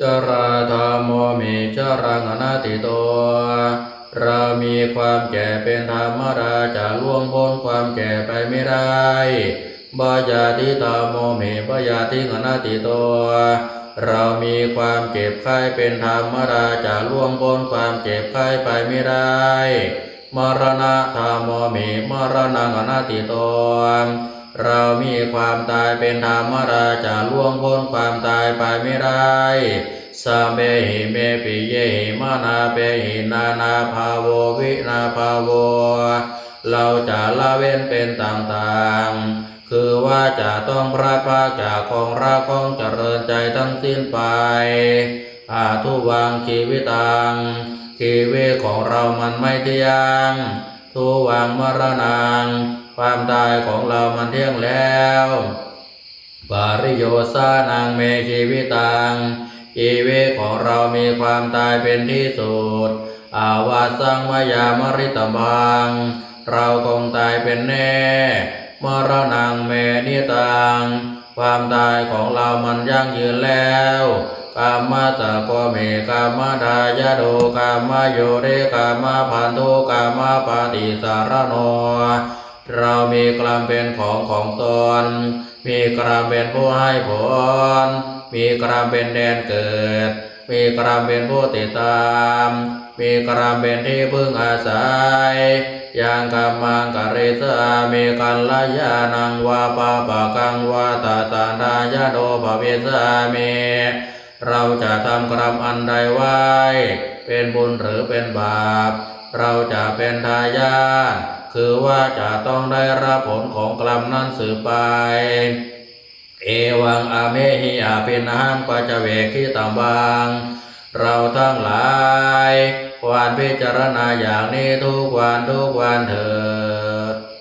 จราธรรมโมมิจรังอนาติโตเรามีความแก่เป็นธรรมราจะล่วงพ้นความแก่ไปไม่ได้บายาติตามโมมิบายาติอนาติโตเรามีความเจ็บไข้เป็นธรรมราจะล่วงพ้นความเจ็บไข้ไปไม่ได้ มรณะธรรมโมมิมรณังอนาติโตเรามีความตายเป็นธรรมราจะล่วงพ้นความ ไปไม่ได้สัมเบหิเมปิเยหิมานาเปหินานาภาโววินาภาโว เราจะละเว้นเป็นต่างๆ คือว่าจะต้องพระพาจากของรักของเจริญใจทั้งสิ้นไป อาทุวังชีวิตังชีวิตของเรามันไม่เที่ยง ทุวังมรณัง ความตายของเรามันเที่ยงแล้ว ปาริโยสานังเมชีวิตังชีวิตของเรามีความตายเป็นที่สุด อาวาสังมายามริตบัง เราคงตายเป็นแน่มรณังเมนิตัง ความตายของเรามันยั่งยืนแล้วกามาตะโกเมกามาดายาโดกามาโยเรกามาพันธุกามาปฏิสารโน เรามีกรรมเป็นของของตน มีกรรมเป็นผู้ให้ผล มีกรรมเป็นแดนเกิด มีกรรมเป็นผู้ติดตาม มีกรรมเป็นที่พึ่งอาศัยยังกรรมังกริสามีกัลยาณังวาปาปะกังวาตาตาดายาโดภเวสามีเราจะทำกรรมอันใดไว้ เป็นบุญหรือเป็นบาป เราจะเป็นทายาทคือว่าจะต้องได้รับผลของกรรมนั้นสืบไป เอวังอาเมหิอาปินหังปัจเวคิตัมบางเราทั้งหลายควรพิจารณาอย่างนี้ทุกวันทุกวันเถิด